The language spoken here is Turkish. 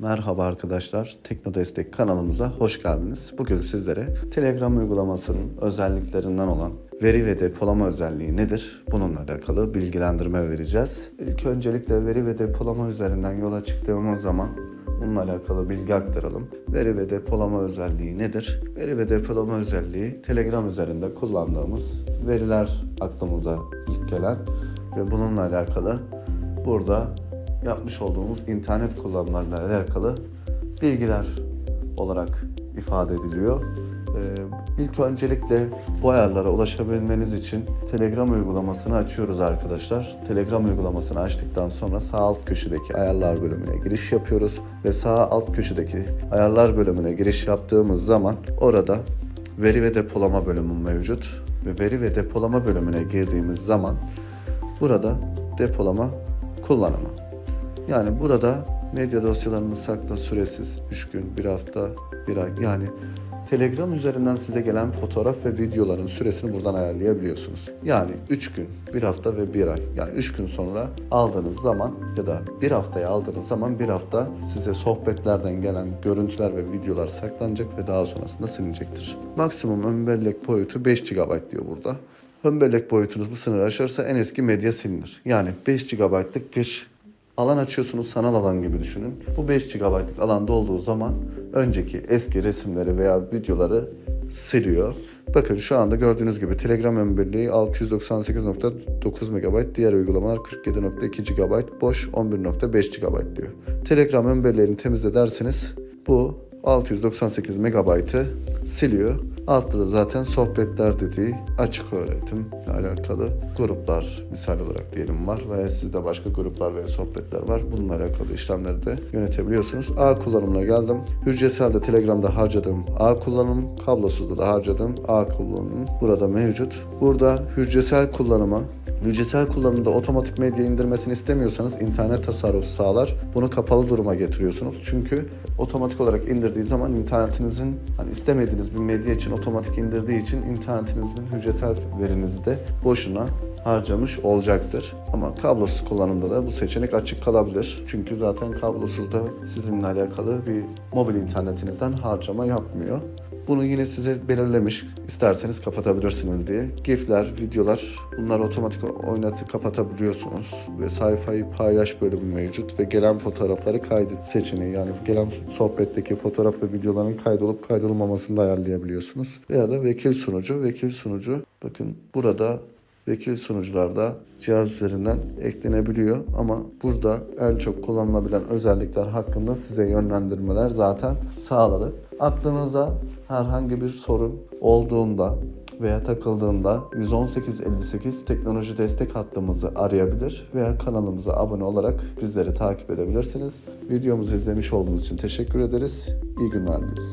Merhaba arkadaşlar, Tekno Destek kanalımıza hoş geldiniz. Bugün sizlere Telegram uygulamasının özelliklerinden olan veri ve depolama özelliği nedir? Bununla alakalı bilgilendirme vereceğiz. İlk öncelikle veri ve depolama üzerinden yola çıktığımız zaman bununla alakalı bilgi aktaralım. Veri ve depolama özelliği nedir? Veri ve depolama özelliği Telegram üzerinde kullandığımız veriler aklımıza ilk gelen ve bununla alakalı burada yapmış olduğumuz internet kullanımlarıyla alakalı bilgiler olarak ifade ediliyor. Ee, ilk öncelikle bu ayarlara ulaşabilmeniz için Telegram uygulamasını açıyoruz arkadaşlar. Telegram uygulamasını açtıktan sonra sağ alt köşedeki ayarlar bölümüne giriş yapıyoruz ve sağ alt köşedeki ayarlar bölümüne giriş yaptığımız zaman orada veri ve depolama bölümü mevcut ve veri ve depolama bölümüne girdiğimiz zaman burada depolama kullanımı. Yani burada medya dosyalarını sakla süresiz 3 gün, 1 hafta, 1 ay yani Telegram üzerinden size gelen fotoğraf ve videoların süresini buradan ayarlayabiliyorsunuz. Yani 3 gün, 1 hafta ve 1 ay. Yani 3 gün sonra aldığınız zaman ya da 1 haftaya aldığınız zaman 1 hafta size sohbetlerden gelen görüntüler ve videolar saklanacak ve daha sonrasında silinecektir. Maksimum ön bellek boyutu 5 GB diyor burada. Ön bellek boyutunuz bu sınırı aşarsa en eski medya silinir. Yani 5 GB'lık bir alan açıyorsunuz sanal alan gibi düşünün. Bu 5 GB'lık alanda olduğu zaman önceki eski resimleri veya videoları siliyor. Bakın şu anda gördüğünüz gibi Telegram ön birliği 698.9 MB, diğer uygulamalar 47.2 GB, boş 11.5 GB diyor. Telegram ön birliğini temizle derseniz bu 698 MB'ı siliyor. Altta da zaten sohbetler dediği açık öğretim alakalı gruplar misal olarak diyelim var veya sizde başka gruplar veya sohbetler var. Bununla alakalı işlemleri de yönetebiliyorsunuz. A kullanımına geldim. Hücreselde Telegram'da harcadığım A kullanım, kablosuzda da harcadığım A kullanım burada mevcut. Burada hücresel kullanıma Hücresel kullanımda otomatik medya indirmesini istemiyorsanız internet tasarrufu sağlar. Bunu kapalı duruma getiriyorsunuz. Çünkü otomatik olarak indirdiği zaman internetinizin hani istemediğiniz bir medya için otomatik indirdiği için internetinizin hücresel verinizi de boşuna harcamış olacaktır. Ama kablosuz kullanımda da bu seçenek açık kalabilir. Çünkü zaten kablosuzda sizinle alakalı bir mobil internetinizden harcama yapmıyor. Bunu yine size belirlemiş. İsterseniz kapatabilirsiniz diye. GIF'ler, videolar bunları otomatik oynatıp kapatabiliyorsunuz. Ve sayfayı paylaş bölümü mevcut ve gelen fotoğrafları kaydet seçeneği yani gelen sohbetteki fotoğraf ve videoların kaydolup kaydolmamasını da ayarlayabiliyorsunuz. Veya da vekil sunucu. Vekil sunucu bakın burada vekil sunucularda cihaz üzerinden eklenebiliyor ama burada en çok kullanılabilen özellikler hakkında size yönlendirmeler zaten sağladık. Aklınıza herhangi bir sorun olduğunda veya takıldığında 11858 teknoloji destek hattımızı arayabilir veya kanalımıza abone olarak bizleri takip edebilirsiniz. Videomuzu izlemiş olduğunuz için teşekkür ederiz. İyi günler.